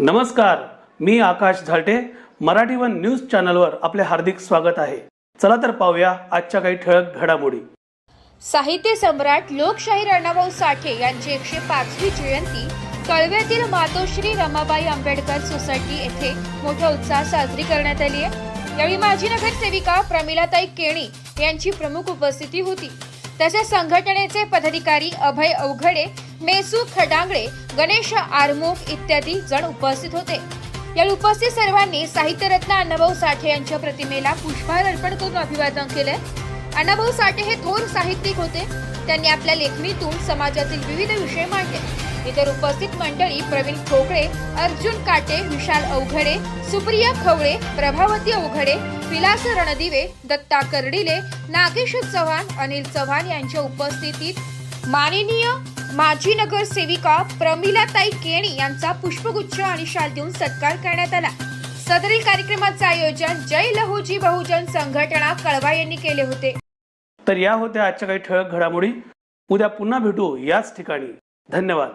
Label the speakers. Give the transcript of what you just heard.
Speaker 1: नमस्कार मी Akash झालटे. Marathi one news चॅनलवर आपले हार्दिक स्वागत आहे. चला तर पाहूया आजच्या काही ठळक घडामोडी.
Speaker 2: साहित्य सम्राट लोकशाहीर अण्णाभाऊ साठे यांची एकशे पाचवी जयंती कळव्यातील मातोश्री रमाबाई आंबेडकर सोसायटी येथे मोठ्या उत्साहात साजरी करण्यात आली आहे. यावेळी माजी नगरसेविका प्रमिलाताई केणी यांची प्रमुख उपस्थिती होती. तसेच संघटनेचे पदाधिकारी अभय अवघडे मेसू खडांगळे गणेश आरमोख इत्यादी जण उपस्थित होते. यावेळी उपस्थित सर्वांनी साहित्यरत्न अण्णाभाऊ साठे यांच्या प्रतिमेला पुष्पहार अर्पण करून अभिवादन केले. अण्णाभाऊ साठे हे थोर साहित्यिक होते. त्यांनी आपल्या लेखणीतून समाजातील विविध विषय मांडले. इतर उपस्थित मंडळी प्रवीण खोकळे अर्जुन काटे विशाल अवघडे सुप्रिया खवळे प्रभावती अवघडे विलास रणदिवे दत्ता कर्डिले नागेश चव्हाण अनिल चव्हाण यांच्या उपस्थितीत माननीय माजी नगरसेविका प्रमिलाताई केणी यांचा पुष्पगुच्छ आणि शाल देऊन सत्कार करण्यात आला. सदरील कार्यक्रमाचे आयोजन जय लहुजी बहुजन संघटना कळवा यांनी केले होते.
Speaker 1: तर या होत्या आजच्या काही ठळक घडामोडी. उद्या पुन्हा भेटू याच ठिकाणी. धन्यवाद.